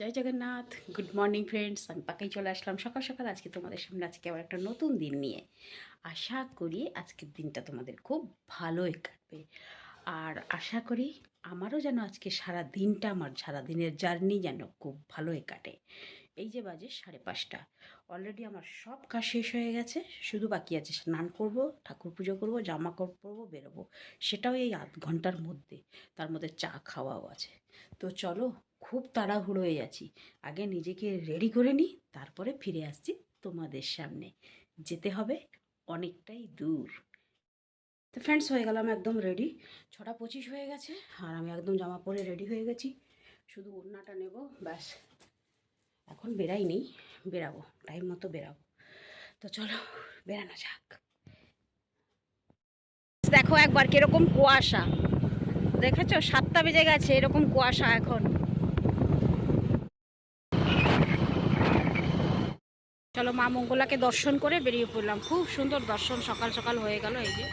জয় Jagannath good morning friends আমি পাকাই চলে আসলাম সকাল সকাল। আজকে তোমাদের সামনে আজকে আবার একটা নতুন দিন নিয়ে। আশা করি আজকের দিনটা তোমাদের খুব ভালোই কাটবে। আর আশা করি আমারও যেন আজকে সারা দিনটা, আমার সারা দিনের জার্নি যেন খুব ভালোই কাটে। এই যে বাজে সাড়ে পাঁচটা। অলরেডি আমার সব কাজ শেষ হয়ে গেছে। শুধু বাকি আছে স্নান করব, ঠাকুর পুজো করব, জামা কাপড় পরবো, বেরোবো। সেটাও এই আধ ঘণ্টার মধ্যে। তার মধ্যে চা খাওয়াও আছে। তো চলো খুব তাড়াহুড়ো হয়ে যাচ্ছি। আগে নিজেকে রেডি করে নিই, তারপরে ফিরে আসছি তোমাদের সামনে। যেতে হবে অনেকটাই দূর। তো ফ্রেন্ডস হয়ে গেলাম একদম রেডি ছটা পঁচিশ হয়ে গেছে আর আমি একদম জামা পরে রেডি হয়ে গেছি। শুধু ওড়নাটা নেব, ব্যাস। এখন বেরাই নেই বেরাবো টাইম মতো বেরাবো তো চলো বেরানো যাক। দেখো একবার কীরকম কুয়াশা। দেখেছ? সাতটা বেজে গেছে, এরকম কুয়াশা এখন। চলো মা মঙ্গলাকে দর্শন করে বেরিয়ে পড়লাম। খুব সুন্দর দর্শন সকাল সকাল হয়ে গেল এই যে।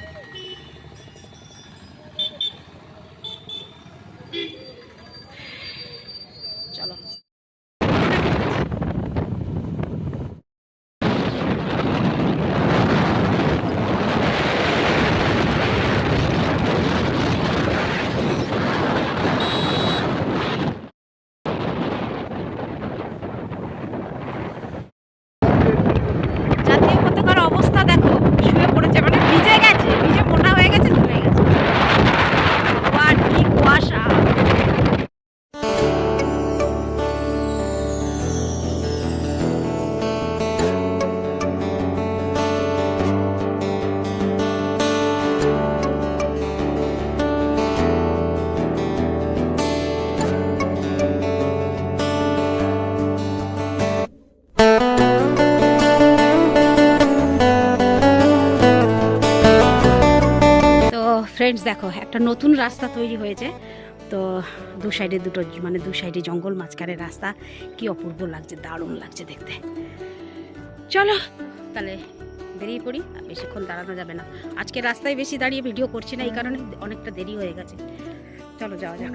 ফ্রেন্ডস দেখো, একটা নতুন রাস্তা তৈরি হয়েছে। তো দু সাইডে দুটো মানে দু সাইডে জঙ্গল, মাঝখানে রাস্তা। কি অপূর্ব লাগছে, দারুণ লাগছে দেখতে। চলো, তাহলে বেরিয়ে পড়ি বেশিক্ষণ দাঁড়ানো যাবে না। আজকে রাস্তায় বেশি দাঁড়িয়ে ভিডিও করছি না, এই কারণে অনেকটা দেরি হয়ে গেছে। চলো, যাওয়া যাক।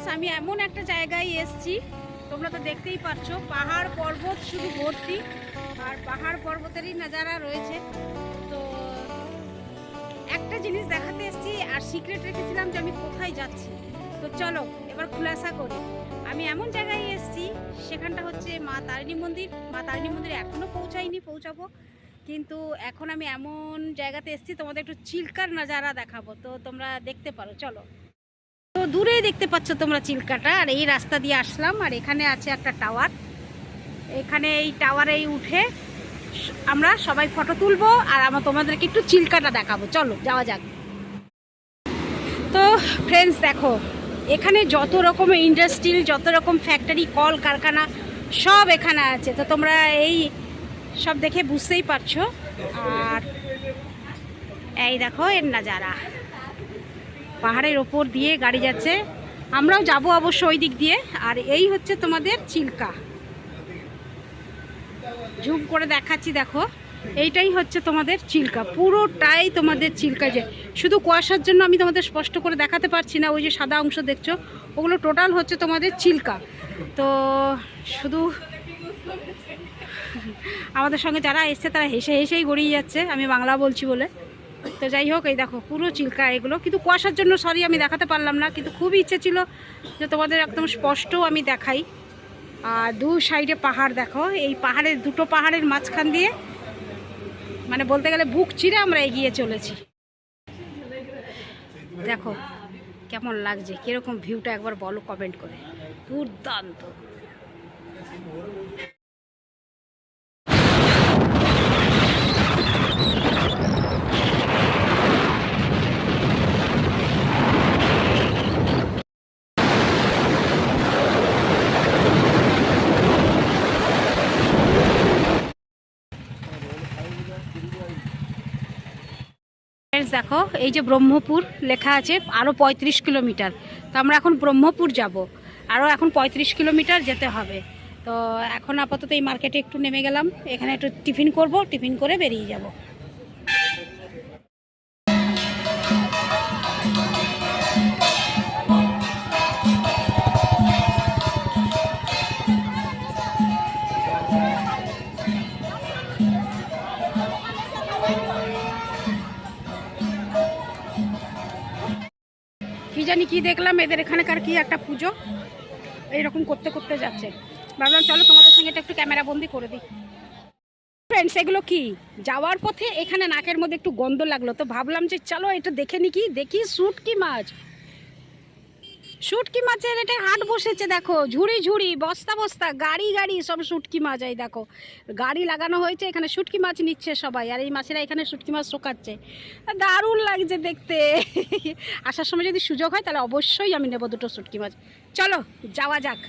ফ্রেন্ডস আমি এমন একটা জায়গায় এসছি, তোমরা তো দেখতেই পাচ্ছ, পাহাড় পর্বত শুধু ভর্তি, আর পাহাড় পর্বতেরই নাজারা রয়েছে। তো একটা জিনিস দেখাতে এসছি, আর সিক্রেট রেখেছিলাম যে আমি কোথায় যাচ্ছি। তো চলো, এবার খুলাসা করি। আমি এমন জায়গায় এসছি, সেখানটা হচ্ছে মা তারিণী মন্দির। মা তারিণী মন্দির এখনও পৌঁছাইনি, পৌঁছাবো। কিন্তু এখন আমি এমন জায়গাতে এসছি, তোমাদের একটু চিল্কার নাজারা দেখাবো। তো তোমরা দেখতে পারো, চলো। তো দূরেই দেখতে পাচ্ছ তোমরা চিল্কাটা, আর এই রাস্তা দিয়ে আসলাম, আর এখানে আছে একটা টাওয়ার। এখানে এই টাওয়ারেই উঠে আমরা সবাই ফটো তুলবো, আর আমরা তোমাদেরকে একটু চিল্কাটা দেখাবো। চলো, যাওয়া যাক। তো ফ্রেন্ডস দেখো, এখানে যত রকম ইন্ডাস্ট্রিল যত রকম ফ্যাক্টরি কল, কারখানা, সব এখানে আছে। তো তোমরা এই সব দেখে বুঝতেই পারছ। আর এই দেখো, এর নাজারা। পাহাড়ের ওপর দিয়ে গাড়ি যাচ্ছে। আমরাও যাব অবশ্য ওই দিক দিয়ে। আর এই হচ্ছে তোমাদের চিল্কা। ঝুম করে দেখাচ্ছি, দেখো। এইটাই হচ্ছে তোমাদের চিল্কা। পুরোটাই তোমাদের চিল্কা যে শুধু কুয়াশার জন্য আমি তোমাদের স্পষ্ট করে দেখাতে পারছি না। ওই যে সাদা অংশ দেখছ, ওগুলো টোটাল হচ্ছে তোমাদের চিল্কা। তো শুধু আমাদের সঙ্গে যারা এসছে, তারা হেসে হেসেই গড়িয়ে যাচ্ছে। আমি বাংলা বলছি বলে। তো যাই হোক, এই দেখো, পুরো চিল্কা এগুলো। কিন্তু কুয়াশার জন্য সরি আমি দেখাতে পারলাম না, কিন্তু খুব ইচ্ছে ছিল যে তোমাদের একদম স্পষ্ট আমি দেখাই। আর দু সাইডে পাহাড় দেখো, এই পাহাড়ের, দুটো পাহাড়ের মাঝখান দিয়ে মানে বলতে গেলে বুক চিরে আমরা এগিয়ে চলেছি। দেখো, কেমন লাগছে, কীরকম ভিউটা একবার বলো কমেন্ট করে। দুর্দান্ত। ফ্রেন্ডস দেখো। এই যে ব্রহ্মপুর লেখা আছে আরও পঁয়ত্রিশ কিলোমিটার। তো আমরা এখন ব্রহ্মপুর যাব। আরও এখন পঁয়ত্রিশ কিলোমিটার যেতে হবে। তো এখন আপাতত এই মার্কেটে একটু নেমে গেলাম। এখানে একটু টিফিন করব টিফিন করে বেরিয়ে যাব। দেখলাম এদের এখানকার কি একটা পুজো। এইরকম করতে করতে যাচ্ছে। ভাবলাম চলো তোমাদের সঙ্গে একটু ক্যামেরা বন্দি করে দিই। ফ্রেন্ডস এগুলো কি? যাওয়ার পথে এখানে নাকের মধ্যে একটু গন্ধ লাগল, তো ভাবলাম যে চলো এটা দেখে নি কি? দেখি স্যুট কি মাছ। শুটকি মাছের এটা হাট বসেছে, দেখো। ঝুড়ি ঝুড়ি, বস্তা বস্তা, গাড়ি গাড়ি সব শুটকি মাছ, এই দেখো। গাড়ি লাগানো হয়েছে, এখানে শুটকি মাছ নিচ্ছে সবাই, আর এই মাছেরা এখানে শুটকি মাছ শোকাচ্ছে। দারুণ লাগছে দেখতে। আসার সময় যদি সুযোগ হয়, তাহলে অবশ্যই আমি নেব দুটো শুটকি মাছ। চলো, যাওয়া যাক।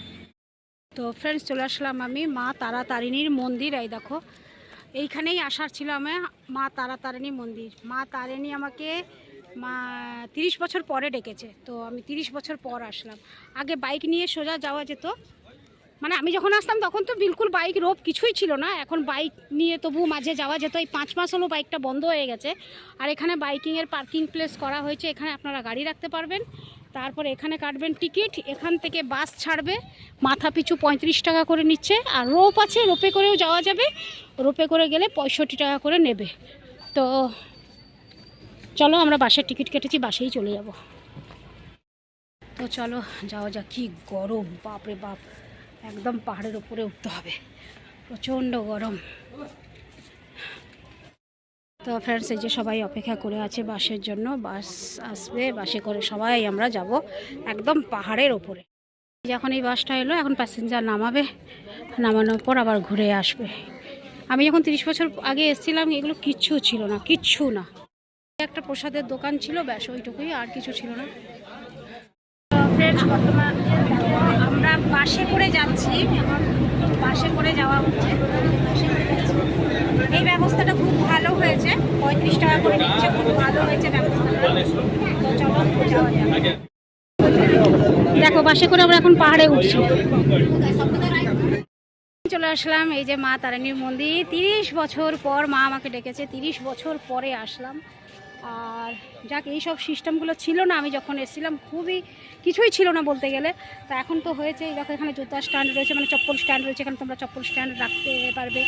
তো ফ্রেন্ডস চলে আসলাম আমি মা তারা তারিণীর মন্দির, এই দেখো। এইখানেই আসার ছিল আমার মা তারা তারিণী মন্দির। মা তারিণী আমাকে মা তিরিশ বছর পরে ডেকেছে, তো আমি তিরিশ বছর পর আসলাম। আগে বাইক নিয়ে সোজা যাওয়া যেত। মানে আমি যখন আসতাম তখন তো বিলকুল বাইক রোপ কিছুই ছিল না। এখন বাইক নিয়ে তবু মাঝে যাওয়া যেত। এই পাঁচ মাস হলো বাইকটা বন্ধ হয়ে গেছে। আর এখানে বাইকিংয়ের পার্কিং প্লেস করা হয়েছে। এখানে আপনারা গাড়ি রাখতে পারবেন। তারপর এখানে কাটবেন টিকিট। এখান থেকে বাস ছাড়বে। মাথা পিছু পঁয়ত্রিশ টাকা করে নিচ্ছে। আর রোপ আছে, রোপে করেও যাওয়া যাবে। রোপে করে গেলে পঁয়ষট্টি টাকা করে নেবে। তো চলো, আমরা বাসের টিকিট কেটেছি, বাসেই চলে যাব। তো চলো, যাওয়া যাক, কি গরম, বাপরে বাপ। একদম পাহাড়ের উপরে উঠতে হবে। প্রচণ্ড গরম। তো ফ্রেন্ডস এই যে সবাই অপেক্ষা করে আছে বাসের জন্য, বাস আসবে, বাসে করে সবাই আমরা যাব একদম পাহাড়ের ওপরে যখন এই বাসটা এলো, এখন প্যাসেঞ্জার নামাবে। নামানোর পর আবার ঘুরে আসবে। আমি যখন তিরিশ বছর আগে এসেছিলাম, এগুলো কিচ্ছু ছিল না, কিচ্ছু না। একটা প্রসাদের দোকান ছিল ব্যাস ওইটুকুই আর কিছু ছিল না। ফ্রেন্ডস বর্তমান আমরা বাসে করে যাচ্ছি। বাসে করে যাওয়া হচ্ছে। এই ব্যবস্থাটা খুব ভালো হয়েছে। পঁয়ত্রিশ টাকা করে নিচ্ছে খুব ভালো হয়েছে ব্যবস্থাটা। তো চলো যাওয়া যাক। দেখো বাসে করে আমরা এখন পাহাড়ে উঠছি। চলে আসলাম এই যে মা তারিণীর মন্দির। তিরিশ বছর পর মা আমাকে ডেকেছে তিরিশ বছর পরে আসলাম। আর যাক এইসব সিস্টেমগুলো ছিল না, আমি যখন এসেছিলাম, খুবই কিছুই ছিল না বলতে গেলে। তা এখন তো হয়েছে, এই দেখো এখানে জুতা স্ট্যান্ড রয়েছে মানে চপ্পল স্ট্যান্ড রয়েছে, এখানে তোমরা চপ্পল স্ট্যান্ড রাখতে পারবে।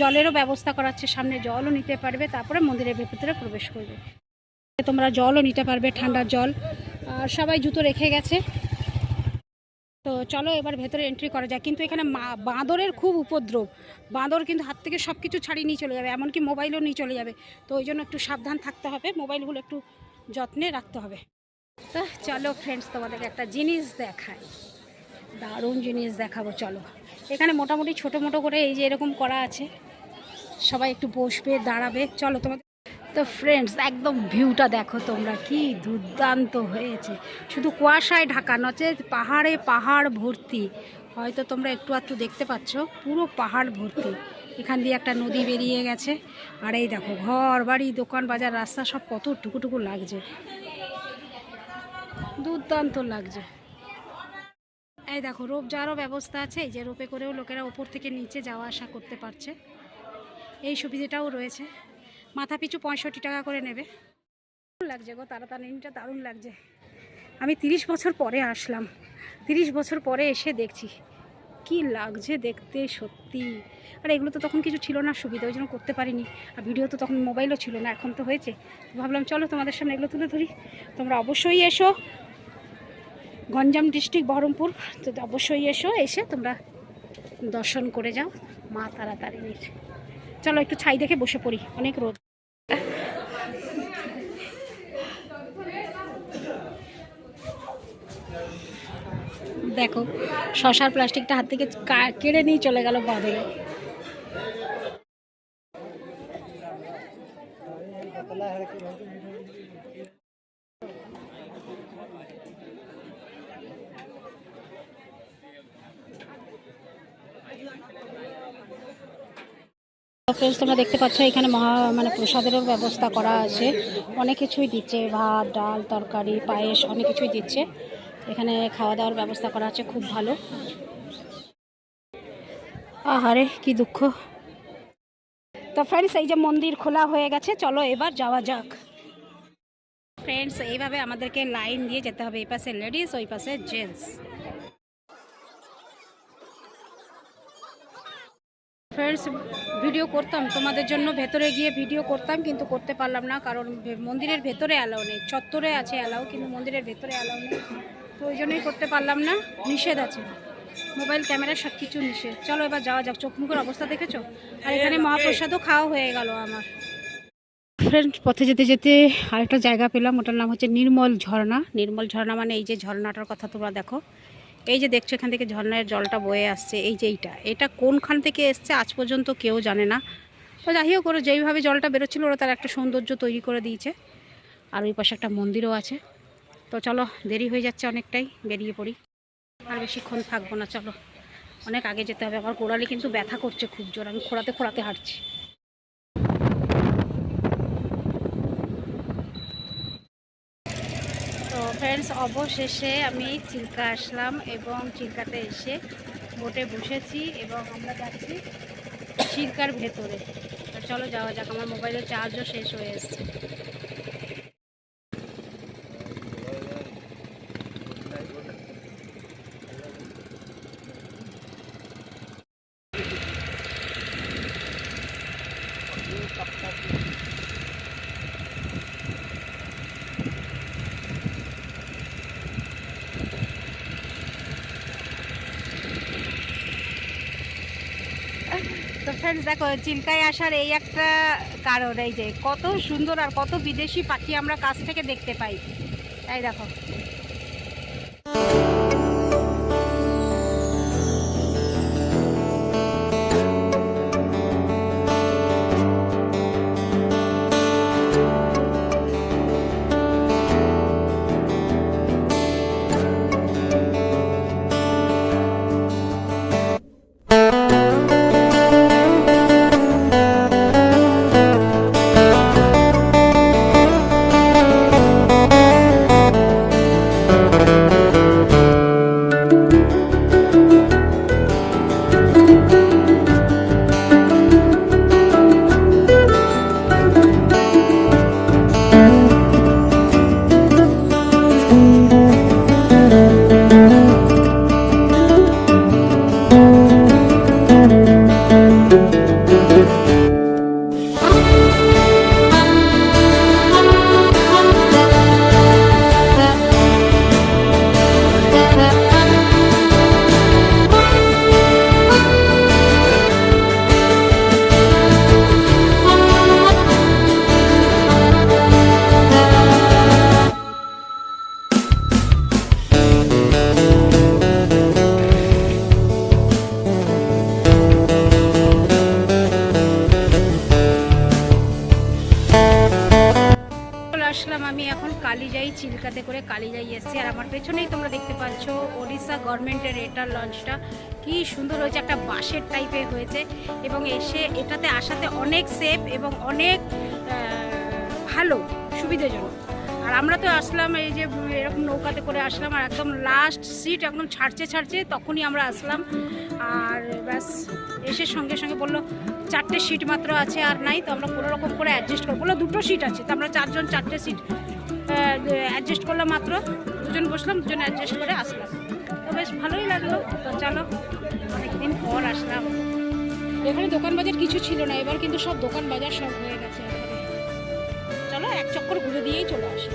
জলেরও ব্যবস্থা করাচ্ছে সামনে জলও নিতে পারবে, তারপরে মন্দিরের ভেতরে প্রবেশ করবে। তোমরা জলও নিতে পারবে ঠান্ডার জল। আর সবাই জুতো রেখে গেছে। তো চলো এবার ভেতরে এন্ট্রি করা যায় কিন্তু এখানে বাঁদরের খুব উপদ্রব। বাঁদর কিন্তু হাত থেকে সব কিছু ছাড়িয়ে নিয়ে চলে যাবে, এমনকি মোবাইলও নিয়ে চলে যাবে। তো ওই জন্য একটু সাবধান থাকতে হবে, মোবাইলগুলো একটু যত্নে রাখতে হবে। তো চলো ফ্রেন্ডস তোমাদেরকে একটা জিনিস দেখাই। দারুণ জিনিস দেখাবো, চলো। এখানে মোটামুটি ছোটো মোটো করে এই যে এরকম করা আছে। সবাই একটু বসবে, দাঁড়াবে। চলো তোমাদের তো ফ্রেন্ডস একদম ভিউটা দেখো তোমরা, কি দুর্দান্ত হয়েছে। শুধু কুয়াশায় ঢাকা নচে পাহাড়ে পাহাড় ভর্তি। হয়তো তোমরা একটু আধটু দেখতে পাচ্ছ, পুরো পাহাড় ভর্তি। এখান দিয়ে একটা নদী বেরিয়ে গেছে। আর এই দেখো, ঘর, বাড়ি, দোকান, বাজার, রাস্তা, সব কত টুকুটুকু লাগছে। দুর্দান্ত লাগছে। এই দেখো, রোপ যাওয়ারও ব্যবস্থা আছে। এই যে রোপে করেও লোকেরা ওপর থেকে নিচে যাওয়া আসা করতে পারছে। এই সুবিধাটাও রয়েছে। মাথা পিছু পঁয়ষট্টি টাকা করে নেবে। লাগছে গো তাড়াতাড়িটা দারুণ লাগছে। আমি তিরিশ বছর পরে আসলাম। তিরিশ বছর পরে এসে দেখছি, কি লাগছে দেখতে সত্যি। আর, এগুলো তো তখন কিছু ছিল না, সুবিধা ওই জন্য করতে পারিনি। আর ভিডিও তো তখন মোবাইলও ছিল না, এখন তো হয়েছে। ভাবলাম, চলো তোমাদের সামনে এগুলো তুলে ধরি। তোমরা অবশ্যই এসো গঞ্জাম ডিস্ট্রিক্ট বহরমপুর। তো অবশ্যই এসো, এসে তোমরা দর্শন করে যাও, মা তাড়াতাড়ির চলো একটু ছাই দেখে বসে পড়ি, অনেক রোদ। দেখো, শশার প্লাস্টিকটা হাত থেকে কেড়ে নিয়ে চলে গেল বাঁধে। ফ্রেন্ডস তোমরা দেখতে পাচ্ছ, এখানে মহা মানে প্রসাদেরও ব্যবস্থা করা আছে। অনেক কিছুই দিচ্ছে, ভাত, ডাল, তরকারি, পায়েস, অনেক কিছুই দিচ্ছে। এখানে খাওয়া দাওয়ার ব্যবস্থা করা আছে খুব ভালো। আহারে, কি দুঃখ। তো ফ্রেন্ডস এই যে মন্দির খোলা হয়ে গেছে, চলো এবার যাওয়া যাক। ফ্রেন্ডস এইভাবে আমাদেরকে লাইন দিয়ে যেতে হবে, এই পাশে লেডিস ওই পাশে জেন্টস ফ্রেন্ডস ভিডিও করতাম, তোমাদের জন্য ভেতরে গিয়ে ভিডিও করতাম, কিন্তু করতে পারলাম না, কারণ মন্দিরের ভেতরে অ্যালাউ নেই। চত্বরে আছে অ্যালাউ কিন্তু মন্দিরের ভেতরে অ্যালাউ নেই। তো ওই জন্যই করতে পারলাম না। নিষেধ আছে। মোবাইল ক্যামেরা সব কিছু নিষেধ। চলো এবার যাওয়া যাক। চোখ মুখের অবস্থা দেখেছ? আর এখানে মহাপ্রসাদও খাওয়া হয়ে গেল আমার। ফ্রেন্ড পথে যেতে যেতে আরেকটা জায়গা পেলাম। ওটার নাম হচ্ছে নির্মল ঝর্ণা। নির্মল ঝর্ণা মানে এই যে ঝর্ণাটার কথা তোমরা দেখো। এই যে দেখছ এখান থেকে ঝর্ণার জলটা বয়ে আসছে। এই যে এইটা। এটা কোনখান থেকে এসছে আজ পর্যন্ত কেউ জানে না। তো যাই হোক ওরা যেইভাবে জলটা বেরোচ্ছিল ওরা তার একটা সৌন্দর্য তৈরি করে দিয়েছে। আর ওই পাশে একটা মন্দিরও আছে। তো চলো, দেরি হয়ে যাচ্ছে অনেকটাই, বেরিয়ে পড়ি। আর বেশিক্ষণ থাকব না, চলো। অনেক আগে যেতে হবে, আমার গোড়ালি কিন্তু ব্যথা করছে খুব জোর, আমি খোঁড়াতে খোড়াতে হাঁটছি। তো ফ্রেন্ডস অবশেষে আমি চিল্কা আসলাম এবং চিল্কাতে এসে বোটে বসেছি এবং আমরা যাচ্ছি চিল্কার ভেতরে। চলো যাওয়া যাক, আমার মোবাইলের চার্জও শেষ হয়ে এসছে। দেখো, চিল্কায় আসার এই একটা কারণ, এই যে কত সুন্দর আর কত বিদেশি পাখি আমরা কাছ থেকে দেখতে পাই। তাই দেখো। কালিজাই, চিল্কাতে করে কালিজাই এসছি। আর আমার পেছনেই তোমরা দেখতে পাচ্ছ, ওড়িশা গভর্নমেন্টের এটার লঞ্চটা। কি সুন্দর হয়েছে, একটা বাঁশের টাইপের হয়েছে। এবং এসে এটাতে আসাতে অনেক সেফ এবং অনেক ভালো, সুবিধাজনক। আর আমরা তো আসলাম এই যে, এরকম নৌকাতে করে আসলাম আর একদম লাস্ট সিট একদম ছাড়ছে ছাড়ছে, তখনই আমরা আসলাম। আর ব্যাস, এসে সঙ্গে সঙ্গে বলল, চারটে সিট মাত্র আছে আর নাই, তো আমরা কোনো রকম করে অ্যাডজাস্ট করব। বলল, দুটো সিট আছে। তো আমরা চারজন চারটে সিট অ্যাডজাস্ট করলাম মাত্র। দুজন বসলাম, দুজন অ্যাডজাস্ট করে আসলাম। তো বেশ ভালোই লাগল। তো চলো, অনেকদিন পর আসলাম। এখানে দোকান বাজার কিছু ছিল না, এবার কিন্তু সব দোকান বাজার সব হয়ে গেছে। চলো, এক চক্কর ঘুরে দিয়েই চলে আসি।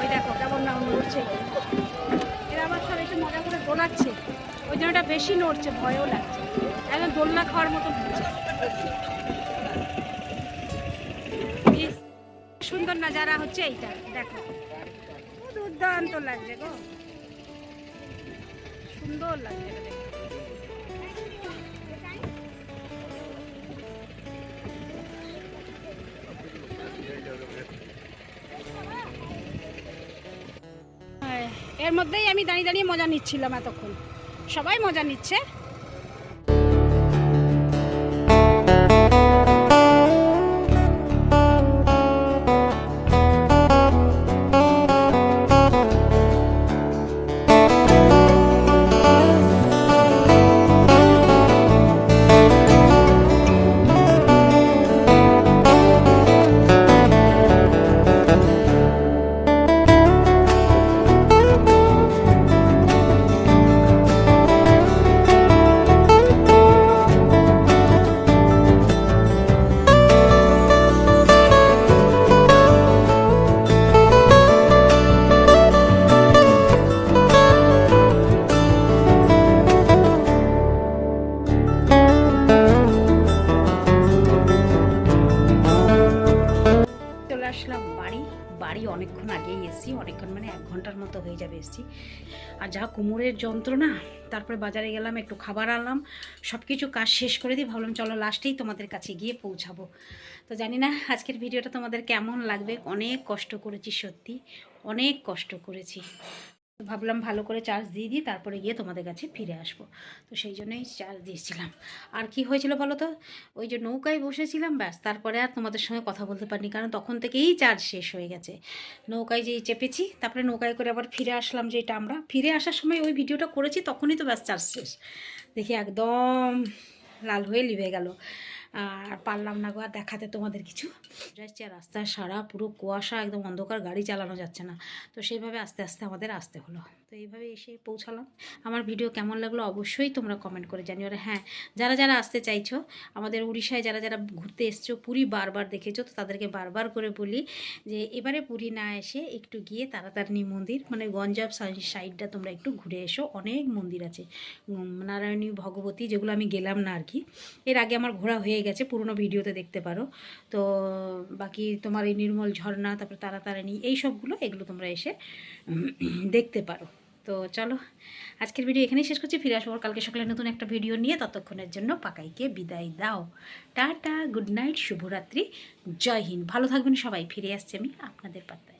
ওই দেখো কেমন নাম নড়ছে। এরা আবার সব এসে মজা করে দোলাচ্ছে। ওই জন্য এটা বেশি নড়ছে, ভয়ও লাগছে। একদম দোলনা খাওয়ার মতো হচ্ছে। সুন্দর নাজারা হচ্ছে এইটা, দেখো। দুর্দান্ত লাগছে গো। সুন্দর লাগছে। মধ্যেই আমি দাঁড়িয়ে দাঁড়িয়ে মজা নিচ্ছিলাম এতক্ষণ। সবাই মজা নিচ্ছে। এসেছি। আর যা কোমরের যন্ত্রণা, তারপরে বাজারে গেলাম, একটু খাবার আনলাম সব কিছু কাজ শেষ করে দিই ভাবলাম, চলো লাস্টেই তোমাদের কাছে গিয়ে পৌঁছাবো। তো জানি না আজকের ভিডিওটা তোমাদের কেমন লাগবে, অনেক কষ্ট করেছি সত্যি, অনেক কষ্ট করেছি। ভাবলাম ভালো করে চার্জ দিয়ে দিই তারপরে গিয়ে তোমাদের কাছে ফিরে আসব। তো সেই জন্যই চার্জ দিয়েছিলাম। আর কি হয়েছিল বলো তো? ওই যে নৌকায় বসেছিলাম, ব্যাস, তারপরে আর তোমাদের সঙ্গে কথা বলতে পারিনি, কারণ তখন থেকেই চার্জ শেষ হয়ে গেছে। নৌকায় যেই চেপেছি, তারপরে নৌকায় করে আবার ফিরে আসলাম যেটা আমরা। ফিরে আসার সময় ওই ভিডিওটা করেছি, তখনই তো ব্যাস চার্জ শেষ। দেখি একদম লাল হয়ে লিভে গেল। আর পারলাম না গো আর দেখাতে তোমাদের কিছু। যাচ্ছে রাস্তায় সারা পুরো কুয়াশা, একদম অন্ধকার, গাড়ি চালানো যাচ্ছে না। তো সেইভাবে আস্তে আস্তে আমাদের আসতে হলো। তো এইভাবে এসে পৌঁছালাম। আমার ভিডিও কেমন লাগল অবশ্যই তোমরা কমেন্ট করে জানিও। আর হ্যাঁ যারা যারা আসতে চাইছো, আমাদের উড়িষ্যায় যারা যারা ঘুরতে এসছো, পুরী বারবার দেখেছ, তো তাদেরকে বারবার করে বলি যে, এবারে পুরী না এসে একটু গিয়ে তারাতারিণী মন্দির মানে গঞ্জাব সাই- সাইডটা তোমরা একটু ঘুরে এসো। অনেক মন্দির আছে। নারায়ণী, ভগবতী, যেগুলো আমি গেলাম না আর কি। এর আগে আমার ঘোরা হয়ে গেছে, পুরনো ভিডিওতে দেখতে পারো। তো বাকি তোমার এই নির্মল ঝর্ণা, তারপরে তারাতারিণী, এই সবগুলো, এগুলো তোমরা এসে দেখতে পারো। তো চলো, আজকের ভিডিও এখানেই শেষ করছি। ফিরে আসব কালকে সকালে নতুন একটা ভিডিও নিয়ে। ততক্ষণের জন্য পাকাইকে বিদায় দাও। টাটা, গুড নাইট, শুভরাত্রি, জয় হিন্দ। ভালো থাকবেন সবাই। ফিরে আসছি আমি আপনাদের পাত্তায়